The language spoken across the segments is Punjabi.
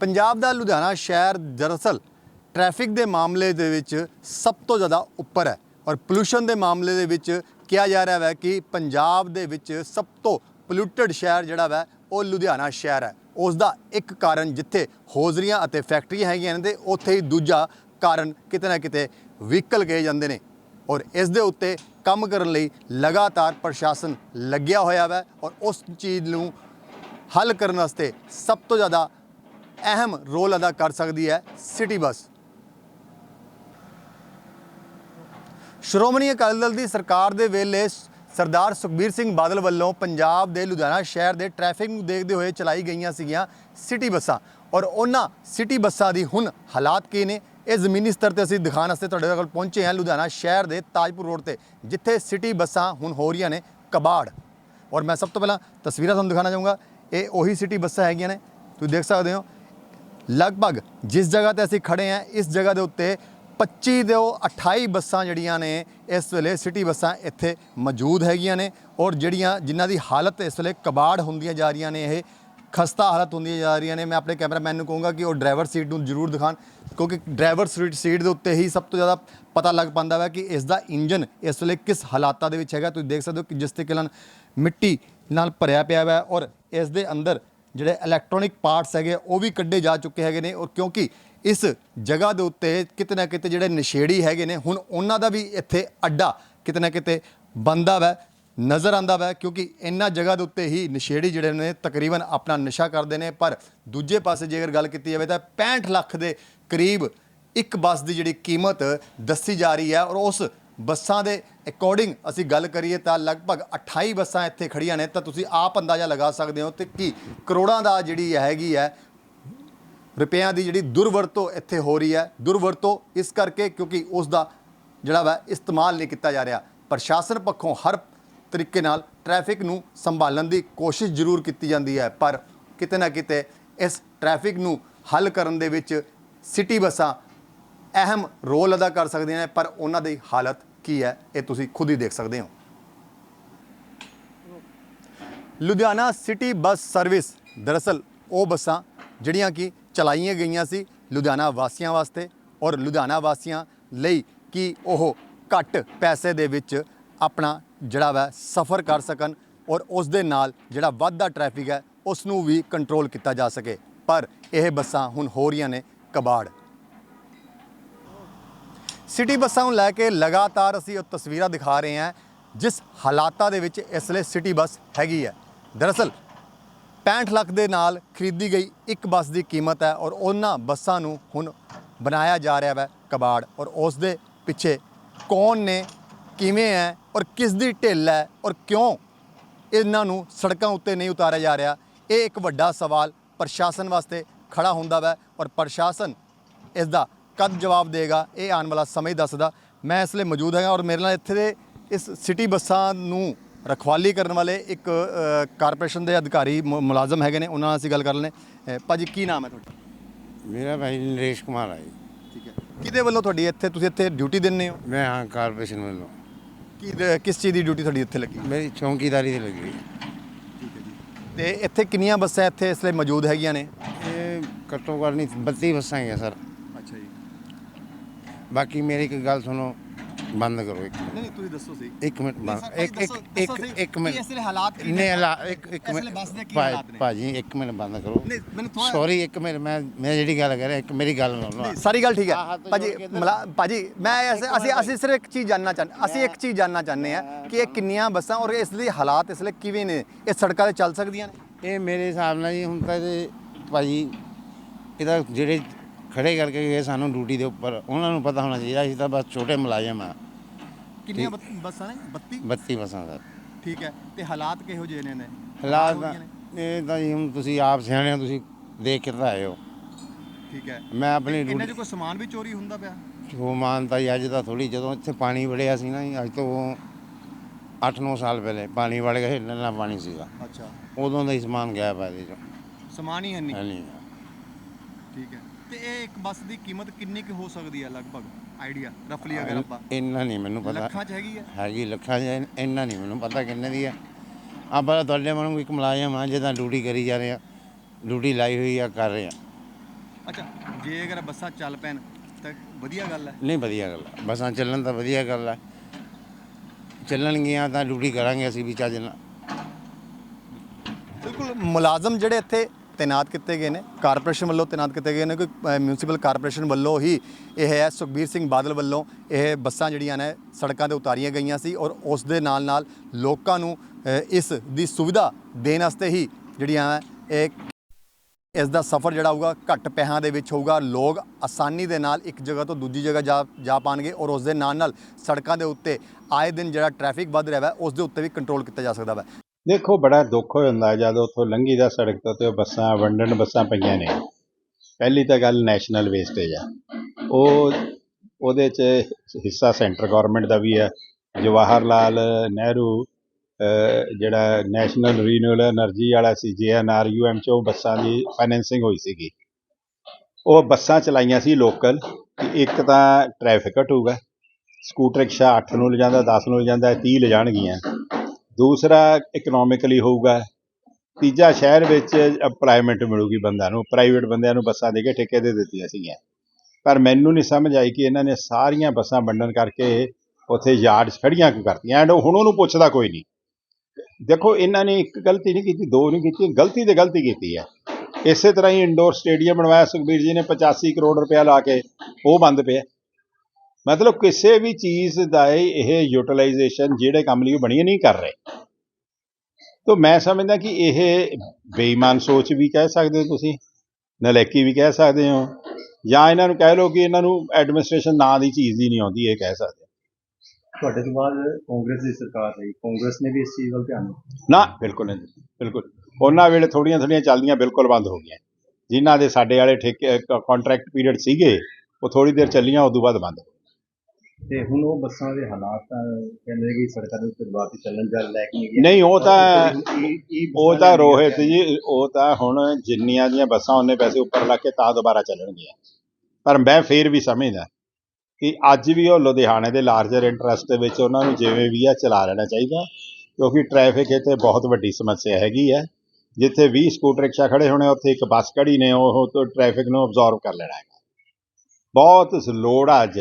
ਪੰਜਾਬ ਦਾ ਲੁਧਿਆਣਾ ਸ਼ਹਿਰ ਦਰਅਸਲ ਟ੍ਰੈਫਿਕ ਦੇ ਮਾਮਲੇ ਦੇ ਵਿੱਚ ਸਭ ਤੋਂ ਜ਼ਿਆਦਾ ਉੱਪਰ ਹੈ ਔਰ ਪੋਲੂਸ਼ਨ ਦੇ ਮਾਮਲੇ ਦੇ ਵਿੱਚ ਕਿਹਾ ਜਾ ਰਿਹਾ ਹੈ ਕਿ ਪੰਜਾਬ ਦੇ ਵਿੱਚ ਸਭ ਤੋਂ ਪੋਲੂਟਡ ਸ਼ਹਿਰ ਜਿਹੜਾ ਵੈ, ਉਹ ਲੁਧਿਆਣਾ ਸ਼ਹਿਰ ਹੈ। ਉਸ ਦਾ ਇੱਕ ਕਾਰਨ ਜਿੱਥੇ ਹੋਜ਼ਰੀਆਂ ਅਤੇ ਫੈਕਟਰੀਆਂ ਹੈਗੀਆਂ ਨੇ ਤੇ ਉੱਥੇ ਹੀ ਦੂਜਾ ਕਾਰਨ ਕਿਤੇ ਨਾ ਕਿਤੇ ਵਹੀਕਲ ਗਏ ਜਾਂਦੇ ਨੇ। ਔਰ ਇਸ ਦੇ ਉੱਤੇ ਕੰਮ ਕਰਨ ਲਈ ਲਗਾਤਾਰ ਪ੍ਰਸ਼ਾਸਨ ਲੱਗਿਆ ਹੋਇਆ ਹੈ ਔਰ ਉਸ ਚੀਜ਼ ਨੂੰ ਹੱਲ ਕਰਨ ਵਾਸਤੇ ਸਭ ਤੋਂ ਜ਼ਿਆਦਾ ਅਹਿਮ ਰੋਲ ਅਦਾ ਕਰ ਸਕਦੀ ਹੈ ਸਿਟੀ ਬੱਸ। ਸ਼੍ਰੋਮਣੀ ਅਕਾਲੀ ਦਲ ਦੀ ਸਰਕਾਰ ਦੇ ਵੇਲੇ ਸਰਦਾਰ ਸੁਖਬੀਰ ਸਿੰਘ ਬਾਦਲ ਵੱਲੋਂ ਪੰਜਾਬ ਦੇ ਲੁਧਿਆਣਾ ਸ਼ਹਿਰ ਦੇ ਟ੍ਰੈਫਿਕ ਨੂੰ ਦੇਖਦੇ ਹੋਏ ਚਲਾਈ ਗਈਆਂ ਸੀਗੀਆਂ ਸਿਟੀ ਬੱਸਾਂ। ਔਰ ਉਹਨਾਂ ਸਿਟੀ ਬੱਸਾਂ ਦੀ ਹੁਣ ਹਾਲਾਤ ਕੀ ਨੇ, ਇਹ ਜ਼ਮੀਨੀ ਸਤਰ ਤੇ ਅਸੀਂ ਦਿਖਾਉਣ ਵਾਸਤੇ ਤੁਹਾਡੇ ਕੋਲ ਪਹੁੰਚੇ ਹਾਂ ਲੁਧਿਆਣਾ ਸ਼ਹਿਰ ਦੇ ਤਾਜਪੁਰ ਰੋਡ ਤੇ, ਜਿੱਥੇ ਸਿਟੀ ਬੱਸਾਂ ਹੁਣ ਹੋ ਰਹੀਆਂ ਨੇ ਕਬਾੜ। ਔਰ ਮੈਂ ਸਭ ਤੋਂ ਪਹਿਲਾਂ ਤਸਵੀਰਾਂ ਤੁਹਾਨੂੰ ਦਿਖਾਉਣਾ ਚਾਹੂੰਗਾ। ਇਹ ਉਹੀ ਸਿਟੀ ਬੱਸਾਂ ਹੈਗੀਆਂ ਨੇ। ਤੁਸੀਂ ਦੇਖ ਸਕਦੇ ਹੋ ਲਗਭਗ ਜਿਸ ਜਗ੍ਹਾ ਤੇ ਅਸੀਂ ਖੜੇ ਹਾਂ, ਇਸ ਜਗ੍ਹਾ ਦੇ ਉੱਤੇ 25 ਦੇ ਉਹ 28 ਬੱਸਾਂ ਜਿਹੜੀਆਂ ਨੇ, ਇਸ ਵੇਲੇ ਸਿਟੀ ਬੱਸਾਂ ਇੱਥੇ ਮੌਜੂਦ ਹੈਗੀਆਂ ਨੇ ਔਰ ਜਿਹੜੀਆਂ, ਜਿਨ੍ਹਾਂ ਦੀ ਹਾਲਤ ਇਸ ਵੇਲੇ ਕਬਾੜ ਹੁੰਦੀਆਂ ਜਾ ਰਹੀਆਂ ਨੇ, ਇਹ ਖਸਤਾ ਹਾਲਤ ਹੁੰਦੀਆਂ ਜਾ ਰਹੀਆਂ ਨੇ। ਮੈਂ ਆਪਣੇ ਕੈਮਰਾਮੈਨ ਨੂੰ ਕਹੂੰਗਾ ਕਿ ਉਹ ਡਰਾਈਵਰ ਸੀਟ ਨੂੰ ਜ਼ਰੂਰ ਦਿਖਾਣ ਕਿਉਂਕਿ ਡਰਾਈਵਰ ਸੀਟ ਸੀਟ ਦੇ ਉੱਤੇ ਹੀ ਸਭ ਤੋਂ ਜ਼ਿਆਦਾ ਪਤਾ ਲੱਗ ਪਾਉਂਦਾ ਹੈ ਕਿ ਇਸ ਦਾ ਇੰਜਨ ਇਸ ਵੇਲੇ ਕਿਸ ਹਾਲਾਤਾਂ ਦੇ ਵਿੱਚ ਹੈਗਾ। ਤੁਸੀਂ ਦੇਖ ਸਕਦੇ ਹੋ ਕਿ ਜਿਸ ਤਰੀਕੇ ਨਾਲ ਮਿੱਟੀ ਨਾਲ ਭਰਿਆ ਪਿਆ ਹੈ ਔਰ ਇਸ ਦੇ ਅੰਦਰ ਜਿਹੜੇ ਇਲੈਕਟ੍ਰੋਨਿਕ ਪਾਰਟਸ ਹੈਗੇ ਉਹ ਵੀ ਕੱਢੇ ਜਾ ਚੁੱਕੇ ਹੈਗੇ ਨੇ ਔਰ ਕਿਉਂਕਿ ਇਸ ਜਗ੍ਹਾ ਦੇ ਉੱਤੇ ਕਿਤੇ ਨਾ ਕਿਤੇ ਜਿਹੜੇ ਨਸ਼ੇੜੀ ਹੈਗੇ ਨੇ, ਹੁਣ ਉਹਨਾਂ ਦਾ ਵੀ ਇੱਥੇ ਅੱਡਾ ਕਿਤੇ ਨਾ ਕਿਤੇ ਬੰਦਾ ਵੈ, ਨਜ਼ਰ ਆਂਦਾ ਵੈ, ਕਿਉਂਕਿ ਇਹਨਾਂ ਜਗ੍ਹਾ ਦੇ ਉੱਤੇ ਹੀ ਨਸ਼ੇੜੀ ਜਿਹੜੇ ਨੇ ਤਕਰੀਬਨ ਆਪਣਾ ਨਸ਼ਾ ਕਰਦੇ ਨੇ, ਪਰ ਦੂਜੇ ਪਾਸੇ ਜੇਕਰ ਗੱਲ ਕੀਤੀ ਜਾਵੇ ਤਾਂ 65 ਲੱਖ ਦੇ ਕਰੀਬ ਇੱਕ ਬੱਸ ਦੀ ਜਿਹੜੀ ਕੀਮਤ ਦੱਸੀ ਜਾ ਰਹੀ ਹੈ ਔਰ ਉਸ ਬੱਸਾਂ ਦੇ ਅਕੋਰਡਿੰਗ ਅਸੀਂ ਗੱਲ ਕਰੀਏ ਤਾਂ ਲਗਭਗ 28 ਬੱਸਾਂ ਇੱਥੇ ਖੜੀਆਂ ਨੇ, ਤਾਂ ਤੁਸੀਂ ਆਪ ਅੰਦਾਜ਼ਾ ਲਗਾ ਸਕਦੇ ਹੋ ਤੇ ਕਿ ਕਰੋੜਾਂ ਦਾ ਜਿਹੜੀ ਹੈਗੀ ਹੈ ਰੁਪਈਆਂ ਦੀ ਜਿਹੜੀ ਦੁਰਵਰਤੋਂ ਇੱਥੇ ਹੋ ਰਹੀ ਹੈ। ਦੁਰਵਰਤੋਂ ਇਸ ਕਰਕੇ ਕਿਉਂਕਿ ਉਸ ਦਾ ਜਿਹੜਾ ਵਾ ਇਸਤੇਮਾਲ ਨਹੀਂ ਕੀਤਾ ਜਾ ਰਿਹਾ। ਪ੍ਰਸ਼ਾਸਨ ਪੱਖੋਂ ਹਰ ਤਰੀਕੇ ਨਾਲ ਟ੍ਰੈਫਿਕ ਨੂੰ ਸੰਭਾਲਣ ਦੀ ਕੋਸ਼ਿਸ਼ ਜ਼ਰੂਰ ਕੀਤੀ ਜਾਂਦੀ ਹੈ, ਪਰ ਕਿਤੇ ਨਾ ਕਿਤੇ ਇਸ ਟ੍ਰੈਫਿਕ ਨੂੰ ਹੱਲ ਕਰਨ ਦੇ ਵਿੱਚ ਸਿਟੀ ਬੱਸਾਂ ਅਹਿਮ ਰੋਲ ਅਦਾ ਕਰ ਸਕਦੀਆਂ ਨੇ, ਪਰ ਉਹਨਾਂ ਦੀ ਹਾਲਤ ਕੀ ਹੈ, ਇਹ ਤੁਸੀਂ ਖੁਦ ਹੀ ਦੇਖ ਸਕਦੇ ਹੋ। ਲੁਧਿਆਣਾ ਸਿਟੀ ਬੱਸ ਸਰਵਿਸ, ਦਰਅਸਲ ਉਹ ਬੱਸਾਂ ਜਿਹੜੀਆਂ ਕਿ ਚਲਾਈਆਂ ਗਈਆਂ ਸੀ ਲੁਧਿਆਣਾ ਵਾਸੀਆਂ ਵਾਸਤੇ ਔਰ ਲੁਧਿਆਣਾ ਵਾਸੀਆਂ ਲਈ ਕਿ ਉਹ ਘੱਟ ਪੈਸੇ ਦੇ ਵਿੱਚ ਆਪਣਾ ਜਿਹੜਾ ਵਾ ਸਫ਼ਰ ਕਰ ਸਕਣ ਔਰ ਉਸ ਦੇ ਨਾਲ ਜਿਹੜਾ ਵੱਧਦਾ ਟ੍ਰੈਫਿਕ ਹੈ ਉਸ ਨੂੰ ਵੀ ਕੰਟਰੋਲ ਕੀਤਾ ਜਾ ਸਕੇ। ਪਰ ਇਹ ਬੱਸਾਂ ਹੁਣ ਹੋ ਰਹੀਆਂ ਨੇ ਕਬਾੜ। ਸਿਟੀ ਬੱਸਾਂ ਨੂੰ ਲੈ ਕੇ ਲਗਾਤਾਰ ਅਸੀਂ ਉਹ ਤਸਵੀਰਾਂ ਦਿਖਾ ਰਹੇ ਹਾਂ, ਜਿਸ ਹਾਲਾਤਾਂ ਦੇ ਵਿੱਚ ਇਸ ਲਈ ਸਿਟੀ ਬੱਸ ਹੈਗੀ ਹੈ। ਦਰਅਸਲ 65 ਲੱਖ ਦੇ ਨਾਲ ਖਰੀਦੀ ਗਈ ਇੱਕ ਬੱਸ ਦੀ ਕੀਮਤ ਹੈ ਔਰ ਉਹਨਾਂ ਬੱਸਾਂ ਨੂੰ ਹੁਣ ਬਣਾਇਆ ਜਾ ਰਿਹਾ ਹੈ ਕਬਾੜ ਔਰ ਉਸ ਦੇ ਪਿੱਛੇ ਕੌਣ ਨੇ, ਕਿਵੇਂ ਹੈ ਔਰ ਕਿਸ ਦੀ ਢਿੱਲ ਹੈ ਔਰ ਕਿਉਂ ਇਹਨਾਂ ਨੂੰ ਸੜਕਾਂ ਉੱਤੇ ਨਹੀਂ ਉਤਾਰਿਆ ਜਾ ਰਿਹਾ, ਇਹ ਇੱਕ ਵੱਡਾ ਸਵਾਲ ਪ੍ਰਸ਼ਾਸਨ ਵਾਸਤੇ ਖੜਾ ਹੁੰਦਾ ਵੈ ਔਰ ਪ੍ਰਸ਼ਾਸਨ ਇਸ ਦਾ ਕਦ ਜਵਾਬ ਦੇਗਾ ਇਹ ਆਉਣ ਵਾਲਾ ਸਮਾਂ ਹੀ ਦੱਸਦਾ। ਮੈਂ ਇਸ ਲਈ ਮੌਜੂਦ ਹਾਂ ਔਰ ਮੇਰੇ ਨਾਲ ਇੱਥੇ ਦੇ ਇਸ ਸਿਟੀ ਬੱਸਾਂ ਨੂੰ ਰਖਵਾਲੀ ਕਰਨ ਵਾਲੇ ਇੱਕ ਕਾਰਪੋਰੇਸ਼ਨ ਦੇ ਅਧਿਕਾਰੀ ਮੁਲਾਜ਼ਮ ਹੈਗੇ ਨੇ ਉਹਨਾਂ ਨਾਲ ਅਸੀਂ ਗੱਲ ਕਰ ਲੈਣੇ ਭਾਜੀ ਕੀ ਨਾਮ ਹੈ ਤੁਹਾਡਾ? ਮੇਰਾ ਭਾਈ ਨਰੇਸ਼ ਕੁਮਾਰ ਜੀ। ਠੀਕ ਹੈ। ਕਿਹਦੇ ਵੱਲੋਂ ਤੁਹਾਡੀ ਇੱਥੇ ਤੁਸੀਂ ਇੱਥੇ ਡਿਊਟੀ ਦਿੰਦੇ ਹੋ? ਮੈਂ ਹਾਂ ਕਾਰਪੋਰੇਸ਼ਨ ਵੱਲੋਂ। ਕੀ ਕਿਸ ਚੀਜ਼ ਦੀ ਡਿਊਟੀ ਤੁਹਾਡੀ ਇੱਥੇ ਲੱਗੀ? ਮੇਰੀ ਚੌਂਕੀਦਾਰੀ ਤੇ ਲੱਗੀ ਤੇ ਇੱਥੇ ਕਿੰਨੀਆਂ ਬੱਸਾਂ ਇੱਥੇ ਇਸ ਲਈ ਮੌਜੂਦ ਹੈਗੀਆਂ ਨੇ? ਇਹ ਘੱਟੋ ਘੱਟ ਨਹੀਂ 32 ਬੱਸਾਂ ਹੈਗੀਆਂ ਸਰ। ਜੀ ਬਾਕੀ ਮੇਰੀ ਇੱਕ ਗੱਲ ਸੁਣੋ ਬੰਦ ਕਰੋ ਇੱਕ ਨਹੀਂ ਨਹੀਂ ਤੁਸੀਂ ਦੱਸੋ ਸਹੀ ਇੱਕ ਮਿੰਟ ਬੰਦ ਇੱਕ ਇੱਕ ਇੱਕ ਇੱਕ ਮਿੰਟ। ਇਸ ਲਈ ਹਾਲਾਤ ਕੀ ਹਲਾ ਇੱਕ ਇੱਕ ਮਿੰਟ। ਬੱਸ ਦੇ ਕੀ ਹਾਲਾਤ ਨੇ? ਭਾਜੀ ਇੱਕ ਮਿੰਟ ਬੰਦ ਕਰੋ। ਨਹੀਂ ਮੈਨੂੰ ਥੋੜਾ ਸੌਰੀ ਇੱਕ ਮਿੰਟ ਮੈਂ ਮੈਂ ਜਿਹੜੀ ਗੱਲ ਕਰ ਰਿਹਾ ਇੱਕ ਮੇਰੀ ਗੱਲ ਸੁਣ। ਸਾਰੀ ਗੱਲ ਠੀਕ ਹਾਂ, ਭਾਜੀ ਭਾਜੀ ਮੈਂ ਅਸੀਂ ਅਸੀਂ ਸਿਰਫ ਇੱਕ ਚੀਜ਼ ਜਾਨਣਾ ਚਾਹੁੰਦੇ ਅਸੀਂ ਇੱਕ ਚੀਜ਼ ਜਾਨਣਾ ਚਾਹੁੰਦੇ ਆ ਕਿ ਇਹ ਕਿੰਨੀਆਂ ਬੱਸਾਂ ਔਰ ਇਸ ਲਈ ਹਾਲਾਤ ਇਸ ਲਈ ਕਿਵੇਂ ਨੇ? ਇਹ ਸੜਕਾਂ ਤੇ ਚੱਲ ਸਕਦੀਆਂ ਨੇ? ਇਹ ਮੇਰੇ ਹਿਸਾਬ ਨਾਲ ਜੀ ਹੁਣ ਤਾਂ ਇਹਦੇ ਭਾਜੀ ਇਹਦਾ ਜਿਹੜੇ ਖੜੇ ਕਰਕੇ ਗਏ ਸਾਨੂੰ ਡਿਊਟੀ ਦੇ ਉੱਪਰ ਉਹਨਾਂ ਨੂੰ ਪਤਾ ਹੋਣਾ ਚਾਹੀਦਾ ਅਸੀਂ ਤਾਂ ਬਸ ਛੋਟੇ ਮੁਲਾਜ਼ਮ ਆ। ਕਿੰਨੀਆਂ ਬੱਸਾਂ ਨੇ? 32 32 ਬੱਸਾਂ ਦਾ ਠੀਕ ਹੈ। ਤੇ ਹਾਲਾਤ ਕਿਹੋ ਜਿਹੇ ਨੇ ਨੇ ਹਾਲਾਤ ਹੋ ਤਾਂ ਰਹੀਆਂ ਨੇ? ਇਹ ਤਾਂ ਜੀ ਹੁਣ ਤੁਸੀਂ ਆਪ ਸਿਆਣੇ ਹੋ ਤੁਸੀਂ ਦੇਖ ਕੇ ਤਾਂ ਆਏ ਹੋ। ਠੀਕ ਹੈ। ਮੈਂ ਆਪਣੀ ਇਹਨਾਂ 'ਚ ਡਿਊਟੀ ਕੋਈ ਸਮਾਨ ਵੀ ਚੋਰੀ ਹੁੰਦਾ ਪਿਆ? ਜੋ ਮਾਨਤਾ ਜੀ ਅੱਜ ਤਾਂ ਥੋੜੀ ਜਦੋਂ ਇੱਥੇ ਪਾਣੀ ਵੜਿਆ ਸੀ ਨਾ ਜੀ, ਅੱਜ ਤੋਂ 8-9 ਸਾਲ ਪਹਿਲੇ ਪਾਣੀ ਵੜ ਗਿਆ ਹਿੱਲਣਾ ਪਾਣੀ ਸੀਗਾ। ਅੱਛਾ। ਉਦੋਂ ਦਾ ਹੀ ਸਮਾਨ ਗਿਆ ਪਾ ਇਹਦੇ ਚੋਂ। ਸਮਾਨ ਹੀ ਹੈ ਨਹੀਂ। ਹੈ ਨਹੀਂ। ਠੀਕ ਹੈ। ਤੇ ਇਹ ਇੱਕ ਬੱਸ ਦੀ ਕੀਮਤ ਕਿੰਨੀ ਕੁ ਹੋ ਸਕਦੀ ਹੈ ਲਗਭਗ? ਆਈਡੀਆ ਰਫਲੀ ਅਗਰ ਆਪਾਂ ਇੰਨਾ ਨਹੀਂ ਮੈਨੂੰ ਪਤਾ। ਲੱਖਾਂ 'ਚ ਹੈਗੀ ਹੈ? ਹੈਗੀ ਲੱਖਾਂ ਦੀ ਇੰਨਾ ਨਹੀਂ ਮੈਨੂੰ ਪਤਾ ਕਿੰਨੇ ਦੀ ਹੈ। ਆਪਾਂ ਤਾਂ ਤੁਹਾਡੇ ਵਾਂਗੂ ਇੱਕ ਮੁਲਾਜ਼ਮ ਆ ਜਿਹਦਾ ਡਿਊਟੀ ਕਰੀ ਜਾ ਰਹੇ। ਆ ਡਿਊਟੀ ਲਾਈ ਹੋਈ ਆ ਕਰ ਰਹੇ। ਆ ਅੱਛਾ ਜੇ ਅਗਰ ਬੱਸਾਂ ਚੱਲ ਪੈਣ ਤਾਂ ਵਧੀਆ ਗੱਲ ਹੈ? ਨਹੀਂ ਵਧੀਆ ਗੱਲ ਆ ਬੱਸਾਂ ਚੱਲਣ ਤਾਂ ਵਧੀਆ ਗੱਲ ਆ ਚੱਲਣਗੀਆਂ ਤਾਂ ਡਿਊਟੀ ਕਰਾਂਗੇ ਅਸੀਂ ਵੀ ਚੱਜ ਨਾਲ। ਬਿਲਕੁਲ ਮੁਲਾਜ਼ਮ ਜਿਹੜੇ ਇੱਥੇ ਤੈਨਾਤ ਕੀਤੇ ਗਏ ਨੇ, ਕਾਰਪੋਰੇਸ਼ਨ ਵੱਲੋਂ ਤੈਨਾਤ ਕੀਤੇ ਗਏ ਨੇ, ਕੋਈ ਮਿਊਨਿਸਪਲ ਕਾਰਪੋਰੇਸ਼ਨ ਵੱਲੋਂ ਹੀ ਇਹ ਹੈ ਸੁਖਬੀਰ ਸਿੰਘ ਬਾਦਲ ਵੱਲੋਂ ਇਹ ਬੱਸਾਂ ਜਿਹੜੀਆਂ ਨੇ ਸੜਕਾਂ ਤੇ ਉਤਾਰੀਆਂ ਗਈਆਂ ਸੀ ਔਰ ਉਸ ਦੇ ਨਾਲ ਨਾਲ ਲੋਕਾਂ ਨੂੰ ਇਸ ਦੀ ਸੁਵਿਧਾ ਦੇਣ ਵਾਸਤੇ ਹੀ ਜਿਹੜੀਆਂ ਇਹ ਇਸ ਦਾ ਸਫ਼ਰ ਜਿਹੜਾ ਹੋਊਗਾ ਘੱਟ ਪੈਸਿਆਂ ਦੇ ਵਿੱਚ ਹੋਊਗਾ, ਲੋਕ ਆਸਾਨੀ ਦੇ ਨਾਲ ਇੱਕ ਜਗ੍ਹਾ ਤੋਂ ਦੂਜੀ ਜਗ੍ਹਾ ਜਾ ਜਾ ਪਾਣਗੇ ਔਰ ਉਸ ਦੇ ਨਾਲ ਨਾਲ ਸੜਕਾਂ ਦੇ ਉੱਤੇ ਆਏ ਦਿਨ ਜਿਹੜਾ ਟ੍ਰੈਫਿਕ ਵੱਧ ਰਿਹਾ ਹੈ ਉਸ ਦੇ ਉੱਤੇ ਵੀ ਕੰਟਰੋਲ ਕੀਤਾ ਜਾ ਸਕਦਾ ਹੈ ਦੇਖੋ, ਬੜਾ ਦੁੱਖ ਹੋ ਜਾਂਦਾ ਜਦ ਉੱਥੋਂ ਲੰਘੀਦਾ ਸੜਕ ਤੋਂ ਅਤੇ ਉਹ ਬੱਸਾਂ, ਵੰਡਣ ਬੱਸਾਂ ਪਈਆਂ ਨੇ। ਪਹਿਲੀ ਤਾਂ ਗੱਲ ਨੈਸ਼ਨਲ ਵੇਸਟੇਜ ਆ। ਉਹ, ਉਹਦੇ 'ਚ ਹਿੱਸਾ ਸੈਂਟਰ ਗੌਰਮੈਂਟ ਦਾ ਵੀ ਹੈ ਜਵਾਹਰ ਲਾਲ ਨਹਿਰੂ ਜਿਹੜਾ ਨੈਸ਼ਨਲ ਰੀਨਿਊਅਲ ਐਨਰਜੀ ਵਾਲਾ ਸੀ, ਜੇ ਐਨ ਆਰ ਯੂ ਐਮ 'ਚ ਉਹ ਬੱਸਾਂ ਦੀ ਫਾਈਨੈਂਸਿੰਗ ਹੋਈ ਸੀਗੀ। ਉਹ ਬੱਸਾਂ ਚਲਾਈਆਂ ਸੀ ਲੋਕਲ ਇੱਕ ਤਾਂ ਟ੍ਰੈਫਿਕ ਘਟੂਗਾ। ਸਕੂਟਰ ਰਿਕਸ਼ਾ 8 ਨੂੰ ਲਿਜਾਂਦਾ 10 ਨੂੰ ਲਿਜਾਂਦਾ 30 ਲਿਜਾਣਗੀਆਂ। ਦੂਸਰਾ ਇਕਨੋਮਿਕਲੀ ਹੋਊਗਾ। ਤੀਜਾ ਸ਼ਹਿਰ ਵਿੱਚ ਅਪਲਾਈਮੈਂਟ ਮਿਲੂਗੀ ਬੰਦਿਆਂ ਨੂੰ ਪ੍ਰਾਈਵੇਟ ਬੰਦਿਆਂ ਨੂੰ ਬੱਸਾਂ ਦੇ ਕੇ ਠੇਕੇ ਦੇ ਦਿੱਤੀਆਂ ਸੀਗੀਆਂ। ਪਰ ਮੈਨੂੰ ਨਹੀਂ ਸਮਝ ਆਈ ਕਿ ਇਹਨਾਂ ਨੇ ਸਾਰੀਆਂ ਬੱਸਾਂ ਵੰਡਣ ਕਰਕੇ ਉੱਥੇ ਯਾਰਡਸ ਖੜੀਆਂ ਕਿਉਂ ਕਰਤੀਆਂ? ਐਂਡ ਹੁਣ ਉਹਨੂੰ ਪੁੱਛਦਾ ਕੋਈ ਨਹੀਂ ਦੇਖੋ, ਇਹਨਾਂ ਨੇ ਇੱਕ ਗਲਤੀ ਨਹੀਂ ਕੀਤੀ, ਦੋ ਨਹੀਂ ਕੀਤੀ, ਗਲਤੀ ਤੇ ਗਲਤੀ ਕੀਤੀ ਹੈ ਇਸੇ ਤਰ੍ਹਾਂ ਹੀ ਇੰਡੋਰ ਸਟੇਡੀਅਮ ਬਣਵਾਇਆ। ਸੁਖਬੀਰ ਜੀ ਨੇ 85 ਕਰੋੜ ਰੁਪਇਆ ਲਾ ਕੇ, ਉਹ ਬੰਦ ਪਿਆ। ਮਤਲਬ ਕਿਸੇ ਵੀ ਚੀਜ਼ ਦਾ ਇਹ ਯੂਟਿਲਾਈਜੇਸ਼ਨ ਜਿਹੜੇ ਕੰਮ ਲਈ ਬਣੀ ਹੈ, ਨਹੀਂ ਕਰ ਰਹੇ। ਤਾਂ ਮੈਂ ਸਮਝਦਾ ਕਿ ਇਹ ਬੇਈਮਾਨ ਸੋਚ ਵੀ ਕਹਿ ਸਕਦੇ ਹੋ ਤੁਸੀਂ ਨਲਾਇਕੀ ਵੀ ਕਹਿ ਸਕਦੇ ਹੋ ਜਾਂ ਇਹਨਾਂ ਨੂੰ ਕਹਿ ਲਓ ਕਿ ਇਹਨਾਂ ਨੂੰ ਐਡਮਿਨਿਸਟ੍ਰੇਸ਼ਨ ਨਾਂ ਦੀ ਚੀਜ਼ ਹੀ ਨਹੀਂ ਆਉਂਦੀ ਇਹ ਕਹਿ ਸਕਦੇ ਹੋ। ਤੁਹਾਡੇ ਤੋਂ ਬਾਅਦ ਕਾਂਗਰਸ ਦੀ ਸਰਕਾਰ ਰਹੀ ਕਾਂਗਰਸ ਨੇ ਵੀ ਇਸ ਚੀਜ਼ ਵੱਲ ਧਿਆਨ ਨਾ ਬਿਲਕੁਲ ਨਹੀਂ ਬਿਲਕੁਲ। ਉਹਨਾਂ ਵੇਲੇ ਥੋੜੀਆਂ ਥੋੜੀਆਂ ਚੱਲਦੀਆਂ ਬਿਲਕੁਲ ਬੰਦ ਹੋ ਗਈਆਂ। ਜਿਨ੍ਹਾਂ ਦੇ ਸਾਡੇ ਵਾਲੇ ਠੇਕੇ ਕੰਟਰੈਕਟ ਪੀਰੀਅਡ ਸੀਗੇ ਉਹ ਥੋੜੀ ਦੇਰ ਚੱਲੀਆਂ ਉਦੋਂ ਬਾਅਦ ਬੰਦ ਤੇ ਹੁਣ ਉਹ ਬੱਸਾਂ ਦੇ ਹਾਲਾਤ ਤਾਂ ਕਹਿੰਦੇ ਕਿ ਸੜਕਾਂ ਦੇ ਉੱਤੇ ਦਬਾਅ ਤੇ ਚੱਲਣ ਜਾਂ ਲੈ ਕੇ ਨਹੀਂ ਨਹੀਂ ਉਹ ਤਾਂ ਉਹ ਤਾਂ ਰੋਹਿਤ ਜੀ ਉਹ ਤਾਂ ਹੁਣ ਜਿੰਨੀਆਂ ਦੀਆਂ ਬੱਸਾਂ ਉਹਨੇ ਪੈਸੇ ਉੱਪਰ ਲਾ ਕੇ ਤਾਂ ਦੁਬਾਰਾ ਚੱਲਣਗੀਆਂ। ਪਰ ਮੈਂ ਫੇਰ ਵੀ ਸਮਝਦਾ ਕਿ ਅੱਜ ਵੀ ਉਹ ਲੁਧਿਆਣੇ ਦੇ ਲਾਰਜਰ ਇੰਟਰਸਟ ਦੇ ਵਿੱਚ ਉਹਨਾਂ ਨੂੰ ਜਿਵੇਂ ਵੀ ਆ ਚਲਾ ਲੈਣਾ ਚਾਹੀਦਾ ਕਿਉਂਕਿ ਟ੍ਰੈਫਿਕ ਇੱਥੇ ਬਹੁਤ ਵੱਡੀ ਸਮੱਸਿਆ ਹੈਗੀ ਹੈ ਜਿੱਥੇ 20 ਸਕੂਟਰ ਰਿਕਸ਼ਾ ਖੜੇ ਹੋਣੇ ਉੱਥੇ ਇੱਕ ਬੱਸ ਖੜੀ ਨੇ ਉਹ ਤੋਂ ਟ੍ਰੈਫਿਕ ਨੂੰ ਅਬਜ਼ੌਰਬ ਕਰ ਲੈਣਾ ਹੈਗਾ। ਬਹੁਤ ਲੋੜ ਆ ਅੱਜ।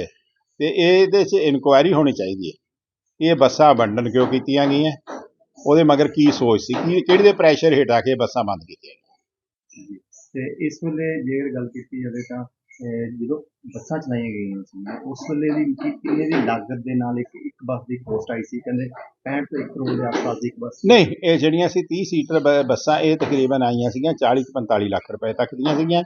ਤੇ ਇਹਦੇ 'ਚ ਇਨਕੁਆਇਰੀ ਹੋਣੀ ਚਾਹੀਦੀ ਹੈ। ਇਹ ਬੱਸਾਂ ਵੰਡਣ ਕਿਉਂ ਕੀਤੀਆਂ ਗਈਆਂ? ਉਹਦੇ ਮਗਰ ਕੀ ਸੋਚ ਸੀ? ਕੀ ਕਿਹੜੇ ਦੇ ਪ੍ਰੈਸ਼ਰ ਹੇਠ ਆ ਕੇ ਬੱਸਾਂ ਬੰਦ ਕੀਤੀਆਂ ਤੇ ਇਸ ਵੇਲੇ ਜੇਕਰ ਗੱਲ ਕੀਤੀ ਜਾਵੇ ਤਾਂ ਜਦੋਂ ਬੱਸਾਂ ਚਲਾਈਆਂ ਗਈਆਂ ਸੀ ਉਸ ਵੇਲੇ ਦੀ ਕਿੰਨੇ ਦੀ ਲਾਗਤ ਦੇ ਨਾਲ ਇੱਕ ਇੱਕ ਬੱਸ ਦੀ ਕੋਸਟ ਆਈ ਸੀ? ਕਹਿੰਦੇ 65 ਤੋਂ 1 ਕਰੋੜ ਦੇ ਆਸ-ਪਾਸ ਦੀ ਇੱਕ ਬੱਸ ਨਹੀਂ ਇਹ ਜਿਹੜੀਆਂ ਸੀ 30 ਸੀਟਰ ਬੱਸਾਂ ਇਹ ਤਕਰੀਬਨ ਆਈਆਂ ਸੀਗੀਆਂ 40 ਤੋਂ 45 ਲੱਖ ਰੁਪਏ ਤੱਕ ਦੀਆਂ ਸੀਗੀਆਂ।